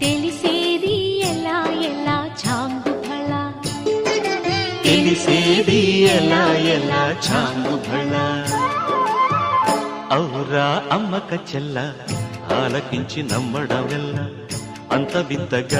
తెలిసేది ఎలా ఎలా చాంగు ఫళ తెలిసేది ఎలా ఎలా చాంగు భళ ఔరా అమ్మక చెల్ల ఆలకించి నమ్మడమెల్ల అంత వింతగా